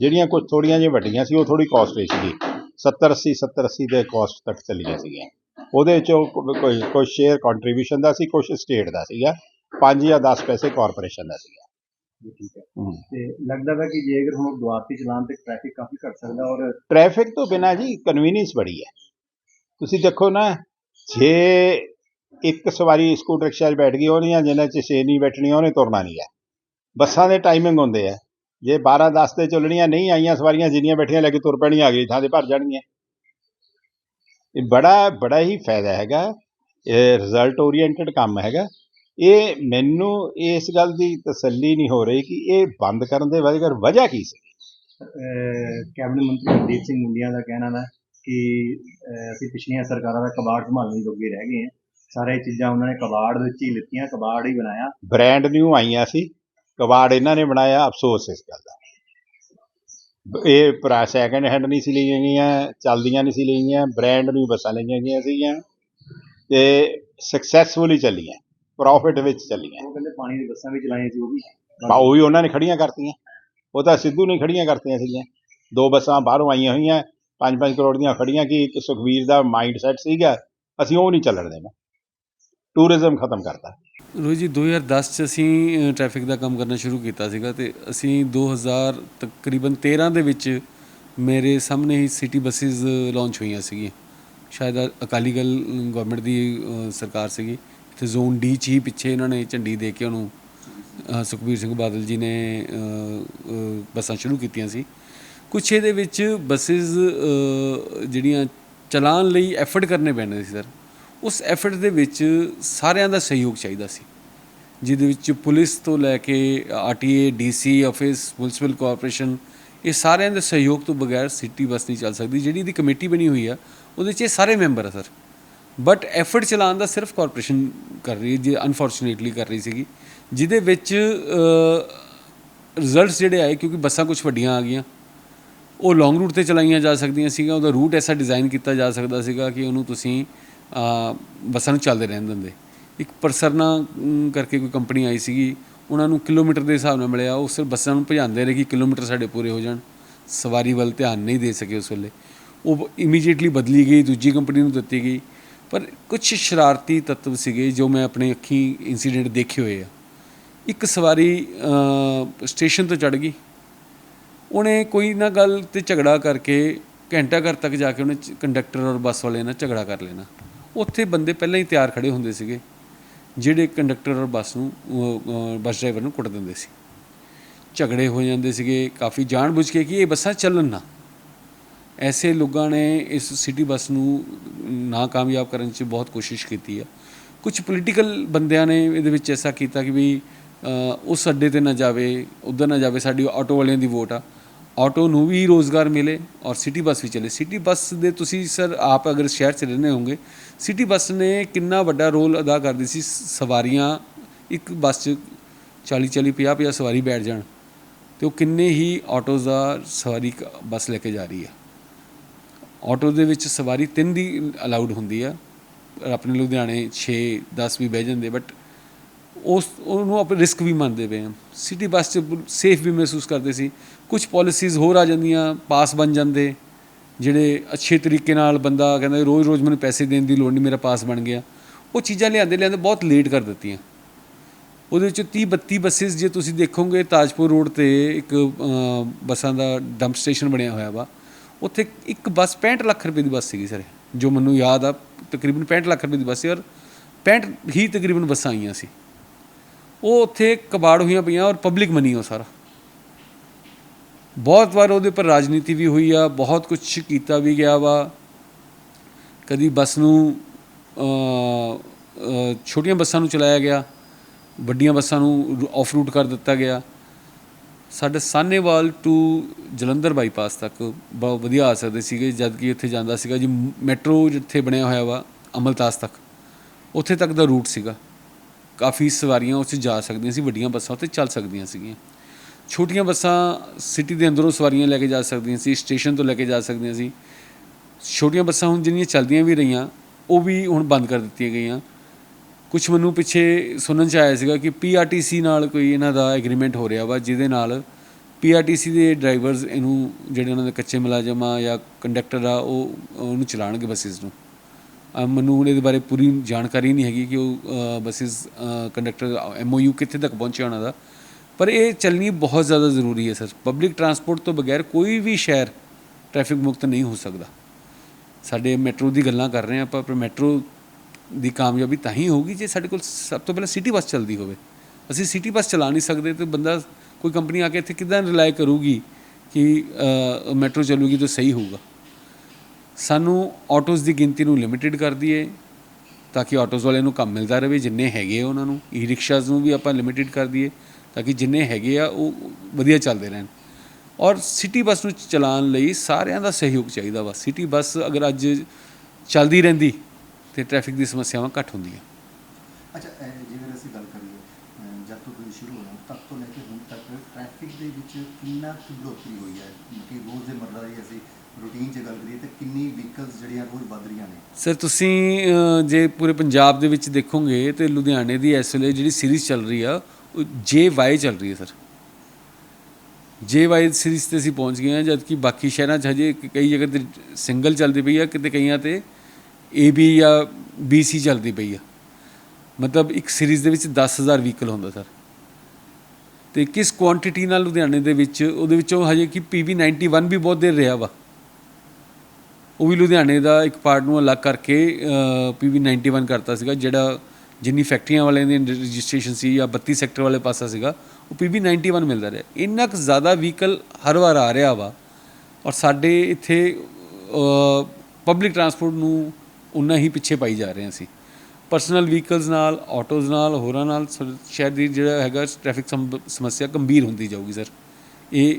ਜਿਹੜੀਆਂ ਕੁਝ ਥੋੜੀਆਂ ਜਿਹੀਆਂ ਵੱਡੀਆਂ ਸੀ ਉਹ ਥੋੜੀ ਕਾਸਟਲੀ ਸੀਗੀ 70 80 70 80 ਦੇ ਕਾਸਟ ਤੱਕ ਚੱਲੀਆਂ ਸੀਗੀਆਂ ਉਹਦੇ ਚੋਂ ਕੋਈ ਕੁਝ ਸ਼ੇਅਰ ਕੰਟਰੀਬਿਊਸ਼ਨ ਦਾ ਸੀ ਕੁਝ ਸਟੇਟ ਦਾ ਸੀਗਾ। 5 ਜਾਂ 10 ਪੈਸੇ ਕਾਰਪੋਰੇਸ਼ਨ ਦਾ ਸੀਗਾ। ਜੀ, ਠੀਕ ਹੈ। ਤੇ ਲੱਗਦਾ ਹੈ ਕਿ ਜੇਕਰ ਹੁਣ ਦੁਆਰਤੀ ਚਲਾਉਣ ਤੇ ਟ੍ਰੈਫਿਕ ਕਾਫੀ ਘਟ ਸਕਦਾ ਔਰ ਟ੍ਰੈਫਿਕ ਤੋਂ ਬਿਨਾ ਜੀ ਕਨਵੀਨੀਅੰਸ ਬੜੀ ਹੈ। ਤੁਸੀਂ ਦੇਖੋ ਨਾ ਜੇ ਇੱਕ ਸਵਾਰੀ ਸਕੂਟਰ ਰਿਕਸ਼ਾ 'ਚ ਬੈਠ ਗਈ ਉਹਨੀਆਂ ਜਿੰਨਾ ਚ ਛੇ ਨਹੀਂ ਬੈਠਣੀਆਂ ਉਹਨੇ ਤੁਰਨਾ ਨਹੀਂ ਹੈ। ਬੱਸਾਂ ਦੇ ਟਾਈਮਿੰਗ ਹੁੰਦੇ ਆ। ਜੇ 12 10 ਤੇ ਚੱਲਣੀਆਂ ਨਹੀਂ ਆਈਆਂ ਸਵਾਰੀਆਂ ਜਿੰਨੀਆਂ ਬੈਠੀਆਂ ਲੈ ਕੇ ਤੁਰ ਪੈਣੀਆਂ ਅਗਲੀ ਥਾਂ ਤੇ ਭਰ ਜਾਣਗੀਆਂ। ਇਹ ਬੜਾ ਬੜਾ ਹੀ ਫਾਇਦਾ ਹੈਗਾ। ਇਹ ਰਿਜ਼ਲਟ ਓਰੀਐਂਟਡ ਕੰਮ ਹੈਗਾ। ਇਹ ਮੈਨੂੰ ਇਸ ਗੱਲ ਦੀ ਤਸੱਲੀ ਨਹੀਂ ਹੋ ਰਹੀ ਕਿ ਇਹ ਬੰਦ ਕਰਨ ਦੇ ਵਜ੍ਹਾ ਵਜ੍ਹਾ ਕੀ ਸੀ? ਕੈਬਨਿਟ ਮੰਤਰੀ ਹਰਦੀਪ ਸਿੰਘ ਮੁੰਡੀਆਂ ਦਾ ਕਹਿਣਾ ਹੈ ਕਿ ਅਸੀਂ ਪਿਛਲੀਆਂ ਸਰਕਾਰਾਂ ਦਾ ਕਬਾੜ ਸੰਭਾਲਣ ਜੋਗੇ ਰਹਿ ਗਏ ਹਾਂ। ਸਾਰੇ ਚੀਜ਼ਾਂ ਉਹਨਾਂ ਨੇ ਕਬਾੜ ਵਿੱਚ ਹੀ ਲਿੱਤੀਆਂ ਕਬਾੜ ਹੀ ਬਣਾਇਆ। ਬ੍ਰਾਂਡ ਨਿਊ ਆਈਆਂ ਸੀ। ਕਬਾੜ ਇਹਨਾਂ ਨੇ ਬਣਾਇਆ ਅਫਸੋਸ ਇਸ ਗੱਲ ਦਾ। ਇਹ ਪ੍ਰਾ ਸੈਕੰਡ ਹੈਂਡ ਨਹੀਂ ਸੀ ਲਈਆਂ ਗਈਆਂ ਚੱਲਦੀਆਂ ਨਹੀਂ ਸੀ ਲਈਆਂ ਬ੍ਰਾਂਡ ਨਿਊ ਬੱਸਾਂ ਲਈਆਂ ਗਈਆਂ ਸੀਗੀਆਂ ਤੇ ਸਕਸੈਸਫੁਲੀ ਚੱਲੀਆਂ ਪ੍ਰੋਫਿਟ ਵਿੱਚ ਚੱਲੀਆਂ। ਉਹ ਕਹਿੰਦੇ ਪਾਣੀ ਦੀ ਬੱਸਾਂ ਵੀ ਚਲਾਈਆਂ ਸੀ ਉਹ ਵੀ ਬਾ ਉਹ ਵੀ ਉਹਨਾਂ ਨੇ ਖੜੀਆਂ ਕਰਤੀਆਂ। ਉਹ ਤਾਂ ਸਿੱਧੂ ਨੇ ਖੜੀਆਂ ਕਰਤੀਆਂ ਸੀਗੀਆਂ। ਦੋ ਬੱਸਾਂ ਬਾਹਰੋਂ ਆਈਆਂ ਹੋਈਆਂ 5-5 ਕਰੋੜ ਦੀਆਂ ਖੜੀਆਂ ਕਿ ਇੱਕ ਸੁਖਵੀਰ ਦਾ ਮਾਈਂਡ ਸੈਟ ਸੀਗਾ ਅਸੀਂ ਉਹ ਨਹੀਂ ਚੱਲਣ ਦੇਣਾ। ਟੂਰਿਜ਼ਮ ਖਤਮ ਕਰਤਾ। ਰੋਹਿਤ ਜੀ 2010 ਚ ਅਸੀਂ ਟ੍ਰੈਫਿਕ ਦਾ ਕੰਮ ਕਰਨਾ ਸ਼ੁਰੂ ਕੀਤਾ ਸੀਗਾ ਤੇ ਅਸੀਂ 2000 ਤਕਰੀਬਨ 13 ਦੇ ਵਿੱਚ ਮੇਰੇ ਸਾਹਮਣੇ ਹੀ ਸਿਟੀ ਬੱਸਿਸ ਲਾਂਚ ਹੋਈਆਂ ਸੀਗੀਆਂ। ਸ਼ਾਇਦ ਅਕਾਲੀ ਦਲ ਗਵਰਨਮੈਂਟ ਦੀ ਸਰਕਾਰ ਸੀਗੀ। ਤੇ ਜ਼ੋਨ ਡੀ ਚ ਹੀ ਪਿੱਛੇ ਇਹਨਾਂ ਨੇ ਝੰਡੀ ਦੇ ਕੇ ਉਹਨੂੰ ਸੁਖਬੀਰ ਸਿੰਘ ਬਾਦਲ ਜੀ ਨੇ ਬੱਸਾਂ ਸ਼ੁਰੂ ਕੀਤੀਆਂ ਸੀ। ਕੁਛ ਇਹਦੇ ਵਿੱਚ ਬੱਸਿਸ ਜਿਹੜੀਆਂ ਚਲਾਉਣ ਲਈ ਐਫਰਟ ਕਰਨੇ ਪੈਂਦੇ ਸੀ ਸਰ ਉਸ ਐਫਰਟ ਦੇ ਵਿੱਚ ਸਾਰਿਆਂ ਦਾ ਸਹਿਯੋਗ ਚਾਹੀਦਾ ਸੀ। ਜਿਹਦੇ ਵਿੱਚ ਪੁਲਿਸ ਤੋਂ ਲੈ ਕੇ RTA DC office municipal corporation ਇਹ ਸਾਰਿਆਂ ਦੇ ਸਹਿਯੋਗ ਤੋਂ ਬਗੈਰ ਸਿਟੀ ਬੱਸ ਨਹੀਂ ਚੱਲ ਸਕਦੀ। ਜਿਹੜੀ ਇਹਦੀ ਕਮੇਟੀ ਬਣੀ ਹੋਈ ਆ, ਉਹਦੇ 'ਚ ਇਹ ਸਾਰੇ ਮੈਂਬਰ ਆ ਸਰ। ਬਟ ਐਫਰਟ ਚਲਾਉਣ ਦਾ ਸਿਰਫ ਕਾਰਪੋਰੇਸ਼ਨ ਕਰ ਰਹੀ ਹੈ, ਜੇ ਅਨਫੋਰਚੂਨੇਟਲੀ ਕਰ ਰਹੀ ਸੀਗੀ। ਜਿਹਦੇ ਵਿੱਚ ਰਿਜ਼ਲਟਸ ਜਿਹੜੇ ਆਏ, ਕਿਉਂਕਿ ਬੱਸਾਂ ਕੁਝ ਵੱਡੀਆਂ ਆ ਗਈਆਂ, ਉਹ ਲੌਂਗ ਰੂਟ ਤੇ ਚਲਾਈਆਂ ਜਾ ਸਕਦੀਆਂ ਸੀਗੀਆਂ, ਉਹਦਾ ਰੂਟ ਐਸਾ ਡਿਜ਼ਾਈਨ ਕੀਤਾ ਜਾ ਸਕਦਾ ਸੀਗਾ ਕਿ ਉਹਨੂੰ ਤੁਸੀਂ ਬੱਸਾਂ ਨੂੰ ਚੱਲਦੇ ਰਹਿਣ ਦਿੰਦੇ। ਇੱਕ ਪਰਸਰਨਾ ਕਰਕੇ ਕੋਈ ਕੰਪਨੀ ਆਈ ਸੀਗੀ, ਉਹਨਾਂ ਨੂੰ ਕਿਲੋਮੀਟਰ ਦੇ ਹਿਸਾਬ ਨਾਲ ਮਿਲਿਆ। ਉਹ ਸਿਰਫ ਬੱਸਾਂ ਨੂੰ ਭਜਾਉਂਦੇ ਰਹੇ ਕਿ ਕਿਲੋਮੀਟਰ ਸਾਡੇ ਪੂਰੇ ਹੋ ਜਾਣ। ਸਵਾਰੀ ਵੱਲ ਧਿਆਨ ਨਹੀਂ ਦੇ ਸਕੇ ਉਸ ਵੇਲੇ। ਉਹ ਇਮੀਡੀਏਟਲੀ ਬਦਲੀ ਗਈ, ਦੂਜੀ ਕੰਪਨੀ ਨੂੰ ਦਿੱਤੀ ਗਈ। ਪਰ ਕੁਝ ਸ਼ਰਾਰਤੀ ਤੱਤਵ ਸੀਗੇ ਜੋ ਮੈਂ ਆਪਣੇ ਅੱਖੀਂ ਇਨਸੀਡੈਂਟ ਦੇਖੇ ਹੋਏ ਆ। ਇੱਕ ਸਵਾਰੀ ਸਟੇਸ਼ਨ ਤੋਂ ਚੜ ਗਈ। ਉਹਨੇ ਕੋਈ ਨਾ ਗੱਲ ਤੇ ਝਗੜਾ ਕਰਕੇ ਘੰਟਾ ਘਰ ਤੱਕ ਜਾ ਕੇ ਉਹਨੇ ਕੰਡਕਟਰ ਔਰ ਬੱਸ ਵਾਲੇ ਨਾਲ ਝਗੜਾ ਕਰ ਲੈਣਾ। ਉੱਥੇ ਬੰਦੇ ਪਹਿਲਾਂ ਹੀ ਤਿਆਰ ਖੜੇ ਹੁੰਦੇ ਸੀਗੇ, ਜਿਹੜੇ ਕੰਡਕਟਰ ਔਰ ਬੱਸ ਨੂੰ ਬੱਸ ਡਰਾਈਵਰ ਨੂੰ ਕੁੱਟ ਦਿੰਦੇ ਸੀ। ਝਗੜੇ ਹੋ ਜਾਂਦੇ ਸੀਗੇ, ਕਾਫੀ ਜਾਣਬੁੱਝ ਕੇ ਕਿ ਇਹ ਬੱਸਾਂ ਚੱਲਣ ਨਾ। ਐਸੇ ਲੋਕਾਂ ਨੇ ਇਸ ਸਿਟੀ ਬੱਸ ਨੂੰ ਨਾ ਕਾਮਯਾਬ ਕਰਨ 'ਚ ਬਹੁਤ ਕੋਸ਼ਿਸ਼ ਕੀਤੀ ਆ। ਕੁਝ ਪੋਲੀਟੀਕਲ ਬੰਦਿਆਂ ਨੇ ਇਹਦੇ ਵਿੱਚ ਐਸਾ ਕੀਤਾ ਕਿ ਵੀ ਉਸ ਅੱਡੇ ਤੇ ਨਾ ਜਾਵੇ, ਉਧਰ ਨਾ ਜਾਵੇ, ਸਾਡੀ ਆਟੋ ਵਾਲਿਆਂ ਦੀ ਵੋਟ ਆ। ਆਟੋ ਨੂੰ ਵੀ ਰੋਜ਼ਗਾਰ ਮਿਲੇ ਔਰ ਸਿਟੀ ਬੱਸ ਵੀ ਚੱਲੇ। ਸਿਟੀ ਬੱਸ ਦੇ ਤੁਸੀਂ ਸਰ ਆਪ ਅਗਰ ਸ਼ਹਿਰ 'ਚ ਰਹਿੰਦੇ ਹੋਗੇ ਸਿਟੀ ਬੱਸ ਨੇ ਕਿੰਨਾ ਵੱਡਾ ਰੋਲ ਅਦਾ ਕਰਦੀ ਸੀ ਸਵਾਰੀਆਂ, ਇੱਕ ਬੱਸ 'ਚ 40 40 50 50 ਸਵਾਰੀ ਬੈਠ ਜਾਣ ਤੇ ਉਹ ਕਿੰਨੇ ਹੀ ਆਟੋਜ਼ ਦਾ ਸਵਾਰੀ ਕ- ਬੱਸ ਲੈ ਕੇ ਜਾ ਰਹੀ ਆ ਆਟੋ ਦੇ ਵਿੱਚ ਸਵਾਰੀ ਤਿੰਨ ਦੀ ਅਲਾਉਡ ਹੁੰਦੀ ਆ ਆਪਣੇ ਲੁਧਿਆਣੇ 6 10 ਵੀ ਬਹਿ ਜਾਂਦੇ, ਬਟ ਉਸ, ਉਹਨੂੰ ਆਪਣੇ ਰਿਸਕ ਵੀ ਮੰਨਦੇ ਪਏ ਆ ਸਿਟੀ ਬੱਸ 'ਚ ਸੇਫ ਵੀ ਮਹਿਸੂਸ ਕਰਦੇ ਸੀ। ਕੁਝ ਪਾਲਿਸੀਜ਼ ਹੋਰ ਆ ਜਾਂਦੀਆਂ ਪਾਸ ਬਣ ਜਾਂਦੇ, ਜਿਹੜੇ ਅੱਛੇ ਤਰੀਕੇ ਨਾਲ ਬੰਦਾ ਕਹਿੰਦਾ ਰੋਜ਼-ਰੋਜ਼ ਮੈਨੂੰ ਪੈਸੇ ਦੇਣ ਦੀ ਲੋੜ ਨਹੀਂ, ਮੇਰਾ ਪਾਸ ਬਣ ਗਿਆ। ਉਹ ਚੀਜ਼ਾਂ ਲਿਆਂਦੇ ਲਿਆਂਦੇ ਬਹੁਤ ਲੇਟ ਕਰ ਦਿੱਤੀਆਂ। ਉਹਦੇ ਵਿੱਚ 30 32 ਬੱਸਿਸ ਜੇ ਤੁਸੀਂ ਦੇਖੋਗੇ, ਤਾਜਪੁਰ ਰੋਡ ਤੇ ਇੱਕ ਬੱਸਾਂ ਦਾ ਡੰਪ ਸਟੇਸ਼ਨ ਬਣਿਆ ਹੋਇਆ ਵਾ। ਉੱਥੇ ਇੱਕ ਬੱਸ 65 ਲੱਖ ਰੁਪਏ ਦੀ ਬੱਸ ਸੀਗੀ ਸਰ, ਜੋ ਮੈਨੂੰ ਯਾਦ ਆ, ਤਕਰੀਬਨ 65 ਲੱਖ ਰੁਪਏ ਦੀ ਬੱਸ ਸੀ ਔਰ 65 ਹੀ ਤਕਰੀਬਨ ਬੱਸਾਂ ਆਈਆਂ ਸੀ। ਉਹ ਉੱਥੇ ਕਬਾੜ ਹੋਈਆਂ ਪਈਆਂ ਔਰ ਪਬਲਿਕ ਮਨੀ ਉਹ ਸਾਰਾ। ਬਹੁਤ ਵਾਰ ਉਹਦੇ ਉੱਪਰ ਰਾਜਨੀਤੀ ਵੀ ਹੋਈ ਆ, ਬਹੁਤ ਕੁਝ ਕੀਤਾ ਵੀ ਗਿਆ ਵਾ। ਕਦੀ ਬੱਸ ਨੂੰ ਛੋਟੀਆਂ ਬੱਸਾਂ ਨੂੰ ਚਲਾਇਆ ਗਿਆ, ਵੱਡੀਆਂ ਬੱਸਾਂ ਨੂੰ ਆਫ ਰੂਟ ਕਰ ਦਿੱਤਾ ਗਿਆ। ਸਾਡੇ ਸਾਨੇਵਾਲ ਟੂ ਜਲੰਧਰ ਬਾਈਪਾਸ ਤੱਕ ਬਹੁਤ ਵਧੀਆ ਆ ਸਕਦੇ ਸੀਗੇ, ਜਦ ਕਿ ਉੱਥੇ ਜਾਂਦਾ ਸੀਗਾ ਜੀ ਮੈਟਰੋ ਜਿੱਥੇ ਬਣਿਆ ਹੋਇਆ ਵਾ, ਅਮਲਤਾਸ ਤੱਕ। ਉੱਥੇ ਤੱਕ ਦਾ ਰੂਟ ਸੀਗਾ। ਕਾਫੀ ਸਵਾਰੀਆਂ ਉੱਥੇ ਜਾ ਸਕਦੀਆਂ ਸੀ, ਵੱਡੀਆਂ ਬੱਸਾਂ ਉੱਥੇ ਚੱਲ ਸਕਦੀਆਂ ਸੀਗੀਆਂ। ਛੋਟੀਆਂ ਬੱਸਾਂ ਸਿਟੀ ਦੇ ਅੰਦਰੋਂ ਸਵਾਰੀਆਂ ਲੈ ਕੇ ਜਾ ਸਕਦੀਆਂ ਸੀ, ਸਟੇਸ਼ਨ ਤੋਂ ਲੈ ਕੇ ਜਾ ਸਕਦੀਆਂ ਸੀ। ਛੋਟੀਆਂ ਬੱਸਾਂ ਹੁਣ ਜਿੰਨੀਆਂ ਚੱਲਦੀਆਂ ਵੀ ਰਹੀਆਂ, ਉਹ ਵੀ ਹੁਣ ਬੰਦ ਕਰ ਦਿੱਤੀਆਂ ਗਈਆਂ। ਕੁਝ ਮੈਨੂੰ ਪਿੱਛੇ ਸੁਣਨ ਚ ਆਇਆ ਸੀਗਾ ਕਿ ਪੀਆਰਟੀਸੀ ਨਾਲ ਕੋਈ ਇਹਨਾਂ ਦਾ ਐਗਰੀਮੈਂਟ ਹੋ ਰਿਹਾ ਵਾ, ਜਿਹਦੇ ਨਾਲ ਪੀਆਰਟੀਸੀ ਦੇ ਡਰਾਈਵਰਸ ਇਹਨੂੰ ਜਿਹੜੇ ਉਹਨਾਂ ਦੇ ਕੱਚੇ ਮੁਲਾਜ਼ਮ ਆ ਜਾਂ ਕੰਡਕਟਰ ਆ, ਉਹ ਉਹਨੂੰ ਚਲਾਉਣਗੇ ਬੱਸਿਸ ਨੂੰ। ਮੈਨੂੰ ਹੁਣ ਇਹਦੇ ਬਾਰੇ ਪੂਰੀ ਜਾਣਕਾਰੀ ਨਹੀਂ ਹੈਗੀ ਕਿ ਉਹ ਬੱਸਿਸ ਕੰਡਕਟਰ ਐਮਓਯੂ ਕਿੱਥੇ ਤੱਕ ਪਹੁੰਚਿਆ ਉਹਨਾਂ ਦਾ। ਪਰ ਇਹ ਚੱਲਣੀ ਬਹੁਤ ਜ਼ਿਆਦਾ ਜ਼ਰੂਰੀ ਹੈ, ਸਰ। ਪਬਲਿਕ ਟਰਾਂਸਪੋਰਟ ਤੋਂ ਬਗੈਰ ਕੋਈ ਵੀ ਸ਼ਹਿਰ ਟ੍ਰੈਫਿਕ ਮੁਕਤ ਨਹੀਂ ਹੋ ਸਕਦਾ। ਸਾਡੇ ਮੈਟਰੋ ਦੀ ਗੱਲਾਂ ਕਰ ਰਹੇ ਹਾਂ ਆਪਾਂ, ਪਰ ਮੈਟਰੋ ਦੀ ਕਾਮਯਾਬੀ ਤਾਂ ਹੀ ਹੋਊਗੀ ਜੇ ਸਾਡੇ ਕੋਲ ਸਭ ਤੋਂ ਪਹਿਲਾਂ ਸਿਟੀ ਬੱਸ ਚੱਲਦੀ ਹੋਵੇ। ਅਸੀਂ ਸਿਟੀ ਬੱਸ ਚਲਾ ਨਹੀਂ ਸਕਦੇ ਤੇ ਬੰਦਾ, ਕੋਈ ਕੰਪਨੀ ਆ ਕੇ ਇੱਥੇ ਕਿੱਦਾਂ ਰਿਲਾਈ ਕਰੂਗੀ ਕਿ ਮੈਟਰੋ ਚੱਲੂਗੀ ਤਾਂ ਸਹੀ ਹੋਊਗਾ। ਸਾਨੂੰ ਆਟੋਸ ਦੀ ਗਿਣਤੀ ਨੂੰ ਲਿਮਿਟਿਡ ਕਰ ਦਈਏ ਤਾਂ ਕਿ ਆਟੋਸ ਵਾਲਿਆਂ ਨੂੰ ਕੰਮ ਮਿਲਦਾ ਰਹੇ, ਜਿੰਨੇ ਹੈਗੇ ਆ ਉਹਨਾਂ ਨੂੰ। ਈ ਰਿਕਸ਼ਾਜ਼ ਨੂੰ ਵੀ ਆਪਾਂ ਲਿਮਿਟਿਡ ਕਰ ਦਈਏ। ਤਾਂ ਕਿ ਜਿੰਨੇ ਹੈਗੇ ਆ ਉਹ ਵਧੀਆ ਚੱਲਦੇ ਰਹਿਣ। ਔਰ ਸਿਟੀ ਬੱਸ ਨੂੰ ਚਲਾਉਣ ਲਈ ਸਾਰਿਆਂ ਦਾ ਸਹਿਯੋਗ ਚਾਹੀਦਾ ਵਾ। ਸਿਟੀ ਬੱਸ ਅਗਰ ਅੱਜ ਚੱਲਦੀ ਰਹਿੰਦੀ ਤੇ ਟ੍ਰੈਫਿਕ ਦੀ ਸਮੱਸਿਆਵਾਂ ਘੱਟ ਹੁੰਦੀਆਂ। ਅੱਛਾ ਜੇਕਰ ਅਸੀਂ ਗੱਲ ਕਰੀਏ ਜਦ ਤੋਂ ਤੁਸੀਂ ਸ਼ੁਰੂ ਹੋਇਆ ਤਦ ਤੋਂ ਲੈ ਕੇ ਹੁਣ ਤੱਕ ਟ੍ਰੈਫਿਕ ਦੇ ਵਿੱਚ ਕਿੰਨਾ ਕੁ ਬੜੋਤਰੀ ਹੋਈ ਹੈ? ਕਿ ਰੋਜ਼ ਦੇ ਮਰਦਾ ਦੀ ਅਸੀਂ ਰੂਟੀਨ 'ਚ ਗੱਲ ਕਰੀਏ ਤਾਂ ਕਿੰਨੀ ਵਹੀਕਲਸ ਜਿਹੜੀਆਂ ਰੋਜ਼ ਵੱਧ ਰਹੀਆਂ ਨੇ? ਸਰ ਤੁਸੀਂ ਜੇ ਪੂਰੇ ਪੰਜਾਬ ਦੇ ਵਿੱਚ ਦੇਖੋਗੇ ਤੇ ਲੁਧਿਆਣੇ ਦੀ ਇਸ ਵੇਲੇ ਜਿਹੜੀ ਸੀਰੀਜ਼ ਚੱਲ ਰਹੀ ਆ ਜੇ ਵਾਈ ਚੱਲ ਰਹੀ ਹੈ ਸਰ। ਜੇ ਵਾਈ ਸੀਰੀਜ਼ ਤੇ ਅਸੀਂ ਪਹੁੰਚ ਗਏ ਹਾਂ, ਜਦਕਿ ਬਾਕੀ ਸ਼ਹਿਰਾਂ 'ਚ ਹਜੇ ਕਈ ਜਗ੍ਹਾ ਤੇ ਸਿੰਗਲ ਚੱਲਦੀ ਪਈ ਆ, ਕਿਤੇ ਕਈਆਂ ਤੇ ਏ ਬੀ ਜਾਂ ਬੀ ਸੀ ਚੱਲਦੀ ਪਈ ਆ। ਮਤਲਬ ਇੱਕ ਸੀਰੀਜ਼ ਦੇ ਵਿੱਚ 10000 ਵਹੀਕਲ ਹੁੰਦਾ ਸਰ। ਤੇ ਕਿਸ ਕੁਆਂਟੀਟੀ ਨਾਲ ਲੁਧਿਆਣੇ ਦੇ ਵਿੱਚ, ਉਹਦੇ ਵਿੱਚੋਂ ਹਜੇ ਕਿ ਪੀਵੀ 91 ਵੀ ਬਹੁਤ ਦੇਰ ਰਿਹਾ ਵਾ। ਉਹ ਵੀ ਲੁਧਿਆਣੇ ਦਾ ਇੱਕ ਪਾਰਟ ਨੂੰ ਅਲੱਗ ਕਰਕੇ ਪੀਵੀ 91 ਕਰਤਾ ਸੀਗਾ, ਜਿਹੜਾ ਜਿੰਨੀ ਫੈਕਟਰੀਆਂ ਵਾਲਿਆਂ ਦੀ ਰਜਿਸਟ੍ਰੇਸ਼ਨ ਸੀ ਜਾਂ 32 ਸੈਕਟਰ ਵਾਲੇ ਪਾਸਾ ਸੀਗਾ, ਉਹ ਪੀਵੀ 91 ਮਿਲਦਾ ਰਿਹਾ। ਇੰਨਾ ਕੁ ਜ਼ਿਆਦਾ ਵਹੀਕਲ ਹਰ ਵਾਰ ਆ ਰਿਹਾ ਵਾ ਔਰ ਸਾਡੇ ਇੱਥੇ ਪਬਲਿਕ ਟਰਾਂਸਪੋਰਟ ਨੂੰ ਉਨਾ ਹੀ ਪਿੱਛੇ ਪਾਈ ਜਾ ਰਹੇ ਹਾਂ ਅਸੀਂ। ਪਰਸਨਲ ਵਹੀਕਲਸ ਨਾਲ ਆਟੋਜ਼ ਨਾਲ, ਹੋਰਾਂ ਨਾਲ ਸ- ਸ਼ਹਿਰ ਦੀ ਜਿਹੜਾ ਹੈਗਾ ਟ੍ਰੈਫਿਕ ਸਮੱਸਿਆ ਗੰਭੀਰ ਹੁੰਦੀ ਜਾਊਗੀ, ਸਰ। ਇਹ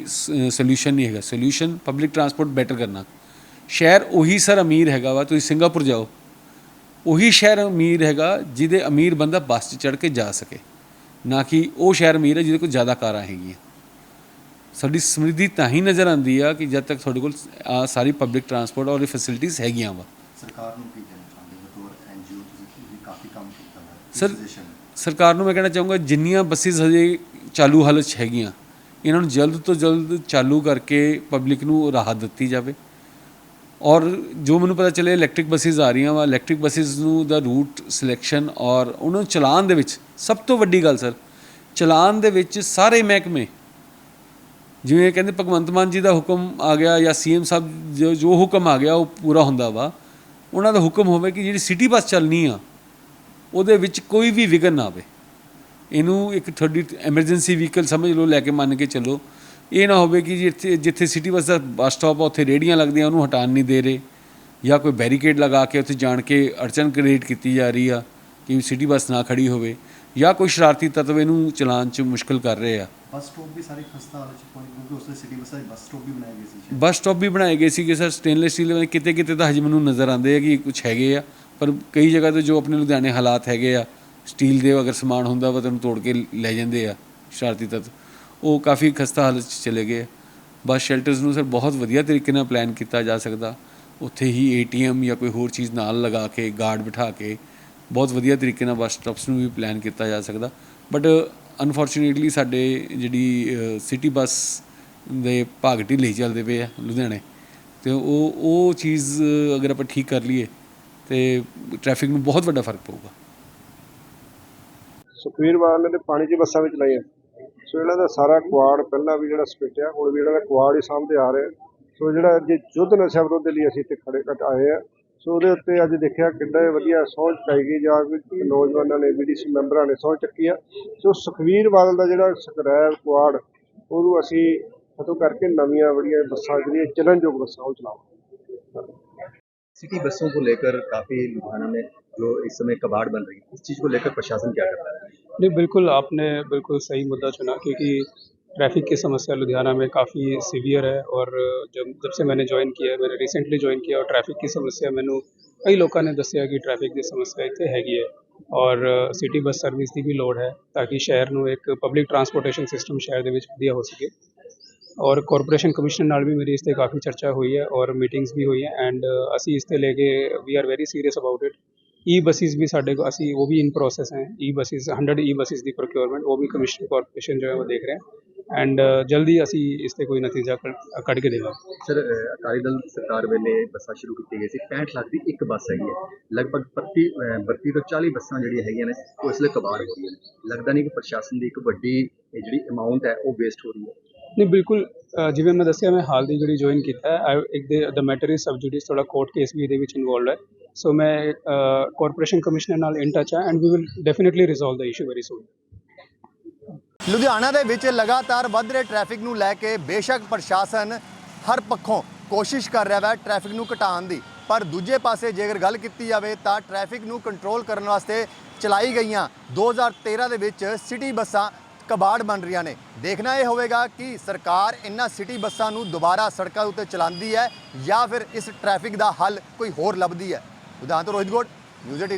ਸੋਲੂਸ਼ਨ ਨਹੀਂ ਹੈਗਾ। ਸੋਲੂਸ਼ਨ ਪਬਲਿਕ ਟਰਾਂਸਪੋਰਟ ਬੈਟਰ ਕਰਨਾ। ਸ਼ਹਿਰ ਉਹੀ, ਸਰ, ਅਮੀਰ ਹੈਗਾ ਵਾ, ਤੁਸੀਂ ਸਿੰਗਾਪੁਰ ਜਾਓ। ਉਹੀ ਸ਼ਹਿਰ ਅਮੀਰ ਹੈਗਾ ਜਿਹਦੇ ਅਮੀਰ ਬੰਦਾ ਬੱਸ 'ਚ ਚੜ੍ਹ ਕੇ ਜਾ ਸਕੇ। ਨਾ ਕਿ ਉਹ ਸ਼ਹਿਰ ਅਮੀਰ ਹੈ ਜਿਹਦੇ ਕੋਲ ਜ਼ਿਆਦਾ ਕਾਰਾਂ ਹੈਗੀਆਂ। ਸਾਡੀ ਸਮਰਿੱਧੀ ਤਾਂ ਹੀ ਨਜ਼ਰ ਆਉਂਦੀ ਆ ਕਿ ਜਦ ਤੱਕ ਤੁਹਾਡੇ ਕੋਲ ਸਾਰੀ ਪਬਲਿਕ ਟਰਾਂਸਪੋਰਟ ਔਰ ਫੈਸਿਲਿਟੀਆਂ ਹੈਗੀਆਂ ਵਾ। ਸਰਕਾਰ ਨੂੰ ਕੀ ਕਹਿਣਾ ਚਾਹੁੰਦੇ ਹੋ? ਬਤੌਰ ਐਨਜੀਓ ਤੁਸੀਂ ਵੀ ਕਾਫੀ ਕੰਮ ਕੀਤਾ ਹੈ ਸਰ ਸਰਕਾਰ ਨੂੰ ਮੈਂ ਕਹਿਣਾ ਚਾਹੂੰਗਾ ਜਿੰਨੀਆਂ ਬੱਸਿਸ ਹਜੇ ਚਾਲੂ ਹਾਲਤ 'ਚ ਹੈਗੀਆਂ ਇਹਨਾਂ ਨੂੰ ਜਲਦ ਤੋਂ ਜਲਦ ਚਾਲੂ ਕਰਕੇ ਪਬਲਿਕ ਨੂੰ ਰਾਹਤ ਦਿੱਤੀ ਜਾਵੇ। ਔਰ ਜੋ ਮੈਨੂੰ ਪਤਾ ਚੱਲੇ ਇਲੈਕਟ੍ਰਿਕ ਬੱਸਿਸ ਆ ਰਹੀਆਂ ਵਾ। ਇਲੈਕਟ੍ਰਿਕ ਬੱਸਿਸ ਨੂੰ ਦਾ ਰੂਟ ਸਿਲੈਕਸ਼ਨ ਔਰ ਉਹਨਾਂ ਨੂੰ ਚਲਾਉਣ ਦੇ ਵਿੱਚ ਸਭ ਤੋਂ ਵੱਡੀ ਗੱਲ ਸਰ ਚਲਾਉਣ ਦੇ ਵਿੱਚ ਸਾਰੇ ਮਹਿਕਮੇ, ਜਿਵੇਂ ਕਹਿੰਦੇ ਭਗਵੰਤ ਮਾਨ ਜੀ ਦਾ ਹੁਕਮ ਆ ਗਿਆ ਜਾਂ ਸੀਐਮ ਸਾਹਿਬ ਜੋ ਜੋ ਹੁਕਮ ਆ ਗਿਆ, ਉਹ ਪੂਰਾ ਹੁੰਦਾ ਵਾ। ਉਹਨਾਂ ਦਾ ਹੁਕਮ ਹੋਵੇ ਕਿ ਜਿਹੜੀ ਸਿਟੀ ਬੱਸ ਚੱਲਣੀ ਆ, ਉਹਦੇ ਵਿੱਚ ਕੋਈ ਵੀ ਵਿਘਨ ਨਾ ਆਵੇ। ਇਹਨੂੰ ਇੱਕ ਤੁਹਾਡੀ ਐਮਰਜੈਂਸੀ ਵਹੀਕਲ ਸਮਝ ਲਓ, ਲੈ ਕੇ ਮੰਨ ਕੇ ਚੱਲੋ। ਇਹ ਨਾ ਹੋਵੇ ਕਿ ਜਿੱਥੇ ਜਿੱਥੇ ਸਿਟੀ ਬੱਸ ਦਾ ਬੱਸ ਸਟਾਪ ਆ ਉੱਥੇ ਰੇੜੀਆਂ ਲੱਗਦੀਆਂ ਉਹਨੂੰ ਹਟਾਉਣ ਨਹੀਂ ਦੇ ਰਹੇ। ਜਾਂ ਕੋਈ ਬੈਰੀਕੇਡ ਲਗਾ ਕੇ ਉੱਥੇ ਜਾਣ ਕੇ ਅੜਚਨ ਕ੍ਰੀਏਟ ਕੀਤੀ ਜਾ ਰਹੀ ਆ ਕਿ ਸਿਟੀ ਬੱਸ ਨਾ ਖੜੀ ਹੋਵੇ। ਜਾਂ ਕੋਈ ਸ਼ਰਾਰਤੀ ਤੱਤਵ ਇਹਨੂੰ ਚਲਾਉਣ 'ਚ ਮੁਸ਼ਕਲ ਕਰ ਰਹੇ ਆ। ਬੱਸ ਸਟਾਪ ਵੀ ਸਾਰੇ ਖਸਤਾ ਹਾਲਤ ਚ ਪਹੁੰਚ ਕਿਉਂਕਿ ਉਸ ਦੇ ਸਿਟੀ ਬੱਸਾਂ ਦੀ ਬੱਸ ਸਟਾਪ ਵੀ ਬਣਾਏ ਗਏ ਸੀ ਬੱਸ ਸਟਾਪ ਵੀ ਬਣਾਏ ਗਏ ਸੀਗੇ ਸਰ ਸਟੇਨਲੈਸ ਸਟੀਲ ਦੇ ਕਿਤੇ ਕਿਤੇ ਤਾਂ ਹਜੇ ਮੈਨੂੰ ਨਜ਼ਰ ਆਉਂਦੇ ਆ ਕਿ ਕੁਝ ਹੈਗੇ ਆ। ਪਰ ਕਈ ਜਗ੍ਹਾ ਤੇ ਜੋ ਆਪਣੇ ਲੁਧਿਆਣੇ ਹਾਲਾਤ ਹੈਗੇ ਆ ਸਟੀਲ ਦੇ ਅਗਰ ਸਮਾਨ ਹੁੰਦਾ ਵਾ ਤਾਂ ਉਹਨੂੰ ਤੋੜ ਕੇ ਲੈ ਜਾਂਦੇ ਆ ਸ਼ਰਾਰਤੀ ਤੱਤ ਉਹ ਕਾਫੀ ਖਸਤਾ ਹਾਲਤ 'ਚ ਚਲੇ ਗਏ। ਆ। ਬੱਸ ਸ਼ੈਲਟਰਸ ਨੂੰ ਸਰ ਬਹੁਤ ਵਧੀਆ ਤਰੀਕੇ ਨਾਲ ਪਲਾਨ ਕੀਤਾ ਜਾ ਸਕਦਾ। ਉੱਥੇ ਹੀ ਏਟੀਐਮ ਜਾਂ ਕੋਈ ਹੋਰ ਚੀਜ਼ ਨਾਲ ਲਗਾ ਕੇ, ਗਾਰਡ ਬਿਠਾ ਕੇ, ਬਹੁਤ ਵਧੀਆ ਤਰੀਕੇ ਨਾਲ ਬੱਸ ਸਟਾਪਸ ਨੂੰ ਵੀ ਪਲਾਨ ਕੀਤਾ ਜਾ ਸਕਦਾ। ਬਟ ਅਨਫੋਰਚੂਨੇਟਲੀ ਸਾਡੇ ਜਿਹੜੀ ਸਿਟੀ ਬੱਸ ਦੇ ਭਾਗ ਢਿੱਲੇ ਹੀ ਚੱਲਦੇ ਪਏ ਆ ਲੁਧਿਆਣੇ। ਤੇ ਉਹ ਉਹ ਚੀਜ਼ ਅਗਰ ਆਪਾਂ ਠੀਕ ਕਰ ਲਈਏ, ਤੇ ਟ੍ਰੈਫਿਕ ਨੂੰ ਬਹੁਤ ਵੱਡਾ ਫ਼ਰਕ ਪਊਗਾ। ਸੁਖਵੀਰ ਵਾਲੇ ਨੇ ਪਾਣੀ 'ਚ ਬੱਸਾਂ ਵਿੱਚ ਲਾਈਆਂ ਸੋ ਇਹਨਾਂ ਦਾ ਸਾਰਾ ਕੁਆੜ ਪਹਿਲਾਂ ਵੀ ਜਿਹੜਾ ਸਪਿਟ ਆ ਹੁਣ ਵੀ ਇਹਨਾਂ ਦਾ ਕੁਆੜ ਹੀ ਸਾਹਮਣੇ ਆ ਰਿਹਾ ਸੋ ਜਿਹੜਾ ਅੱਜ ਯੁੱਧ ਨਸ਼ਾ ਵਿਰੋਧ ਦੇ ਲਈ ਅਸੀਂ ਇੱਥੇ ਖੜੇ ਘਟ ਆਏ ਆ ਸੋ ਉਹਦੇ ਉੱਤੇ ਅੱਜ ਦੇਖਿਆ ਕਿੰਨਾ ਹੀ ਵਧੀਆ ਸਹੁੰ ਚੁਕਾਈ ਗਈ ਜਾਂ ਕੋਈ ਨੌਜਵਾਨਾਂ ਨੇ ਬੀਡੀਸੀ ਮੈਂਬਰਾਂ ਨੇ ਸਹੁੰ ਚੱਕੀ ਆ ਸੋ ਸੁਖਵੀਰ ਬਾਦਲ ਦਾ ਜਿਹੜਾ ਸਕਰੈਪ ਕੁਆੜ ਉਹਨੂੰ ਅਸੀਂ ਖਤਮ ਕਰਕੇ ਨਵੀਆਂ ਬੜੀਆਂ ਬੱਸਾਂ ਜਿਹੜੀਆਂ ਚੱਲਣਯੋਗ ਬੱਸਾਂ ਉਹ ਚਲਾਵਾਂਗੇ सिटी बसों को लेकर काफी लुधियाना में जो इस समय कबाड़ बन रही है इस चीज को लेकर प्रशासन क्या कर रहा है नहीं बिल्कुल आपने बिल्कुल सही मुद्दा चुना क्योंकि ट्रैफिक की समस्या लुधियाना में काफ़ी सीवियर है और जब जब से मैंने ज्वाइन किया है मैंने रिसेंटली ज्वाइन किया और ट्रैफिक की समस्या ਮੈਨੂੰ ਕਈ ਲੋਕਾਂ ਨੇ ਦੱਸਿਆ ਕਿ ਟ੍ਰੈਫਿਕ ਦੀ ਸਮੱਸਿਆ ਇੱਥੇ ਹੈਗੀ ਹੈ ਔਰ ਸਿਟੀ ਬੱਸ ਸਰਵਿਸ ਦੀ ਵੀ ਲੋੜ ਹੈ ਤਾਂ ਕਿ ਸ਼ਹਿਰ ਨੂੰ ਇੱਕ ਪਬਲਿਕ ਟਰਾਂਸਪੋਰਟੇਸ਼ਨ ਸਿਸਟਮ ਸ਼ਹਿਰ ਦੇ ਵਿੱਚ ਵਧੀਆ ਹੋ ਸਕੇ ਔਰ ਕਾਰਪੋਰੇਸ਼ਨ ਕਮਿਸ਼ਨਰ ਨਾਲ ਵੀ ਮੇਰੀ ਇਸ ਤੇ ਕਾਫੀ ਚਰਚਾ ਹੋਈ ਹੈ ਔਰ ਮੀਟਿੰਗਸ ਵੀ ਹੋਈ ਹੈ ਐਂਡ ਅਸੀਂ ਇਸ ਤੇ ਲੈ ਕੇ we are very serious about it E buses ਵੀ ਸਾਡੇ ਕੋਲ ਅਸੀਂ ਉਹ ਵੀ ਇਨ ਪ੍ਰੋਸੈਸ ਹੈ। ਈ ਬੱਸਿਸ 100 ਈ ਬੱਸਿਸ ਦੀ ਪ੍ਰੋਕਿਉਰਮੈਂਟ ਉਹ ਵੀ ਕਮਿਸ਼ਨ ਕਾਰਪੋਰੇਸ਼ਨ ਜੋ ਹੈ ਉਹ ਦੇਖ ਰਹੇ ਹੈ। ਐਂਡ ਜਲਦੀ ਅਸੀਂ ਇਸ ਤੇ ਕੋਈ ਨਤੀਜਾ ਕੱਢ- ਕੇ ਦੇਵਾਂਗੇ। ਸਰ ਅਕਾਲੀ ਦਲ ਸਰਕਾਰ ਵੇਲੇ ਬੱਸਾਂ ਸ਼ੁਰੂ ਕੀਤੀ ਗਈ ਸੀ। 65 ਲੱਖ ਦੀ ਇੱਕ ਬੱਸ ਹੈਗੀ ਹੈ। ਲਗਭਗ 32 ਅਹ 32 ਤੋਂ 40 ਬੱਸਾਂ ਜਿਹੜੀਆਂ ਹੈਗੀਆਂ ਨੇ ਉਹ ਇਸ ਲਈ ਕਬਾੜ ਹੋ ਰਹੀਆਂ ਨੇ। ਲੱਗਦਾ ਨਹੀਂ ਕਿ ਪ੍ਰਸ਼ਾਸਨ ਦੀ ਇੱਕ ਵੱਡੀ ਜਿਹੜੀ ਅਮਾਉਂਟ ਹੈ ਉਹ ਵੇਸਟ ਹੋ ਰਹੀ ਹੈ। ਨਹੀਂ ਬਿਲਕੁਲ ਜਿਵੇਂ ਮੈਂ ਦੱਸਿਆ ਮੈਂ ਹਾਲ ਦੀ ਜਿਹੜੀ ਜੁਆਇਨ ਕੀਤਾ ਹੈ ਇੱਕ ਦੇ ਦ ਮੈਟਰ ਇਜ਼ ਸਬਜੂਡਿਸ ਥੋੜਾ ਕੋਰਟ ਕੇਸ ਵੀ ਇਹਦੇ ਵਿੱਚ ਇਨਵੋਲਡ ਹੈ। ਸੋ ਮੈਂ ਕਾਰਪੋਰੇਸ਼ਨ ਕਮਿਸ਼ਨਰ ਨਾਲ ਇਨ ਟੱਚ ਹਾਂ and we will definitely resolve the issue very soon Ludhiana ਦੇ ਵਿੱਚ ਲਗਾਤਾਰ ਵੱਧ ਰਹੇ ਟ੍ਰੈਫਿਕ ਨੂੰ ਲੈ ਕੇ ਬੇਸ਼ੱਕ ਪ੍ਰਸ਼ਾਸਨ ਹਰ ਪੱਖੋਂ ਕੋਸ਼ਿਸ਼ ਕਰ ਰਿਹਾ ਹੈ ਟ੍ਰੈਫਿਕ ਨੂੰ ਘਟਾਉਣ ਦੀ। ਪਰ ਦੂਜੇ ਪਾਸੇ ਜੇਕਰ ਗੱਲ ਕੀਤੀ ਜਾਵੇ ਤਾਂ ਟ੍ਰੈਫਿਕ ਨੂੰ ਕੰਟਰੋਲ ਕਰਨ ਵਾਸਤੇ ਚਲਾਈ ਗਈਆਂ 2013 ਦੇ ਵਿੱਚ ਸਿਟੀ ਬੱਸਾਂ ਕਬਾੜ ਬਣ ਰਹੀਆਂ ਨੇ। ਦੇਖਣਾ ਇਹ ਹੋਵੇਗਾ ਕਿ ਸਰਕਾਰ ਇਹਨਾਂ ਸਿਟੀ ਬੱਸਾਂ ਨੂੰ ਦੁਬਾਰਾ ਸੜਕਾਂ ਉੱਤੇ ਚਲਾਉਂਦੀ ਹੈ ਜਾਂ ਫਿਰ ਇਸ ਟ੍ਰੈਫਿਕ ਦਾ ਹੱਲ ਕੋਈ ਹੋਰ ਲੱਭਦੀ ਹੈ। ਲੁਧਿਆਣਾ ਤੋਂ ਰੋਹਿਤ ਗੋਡ ਨਿਊਜ਼ 18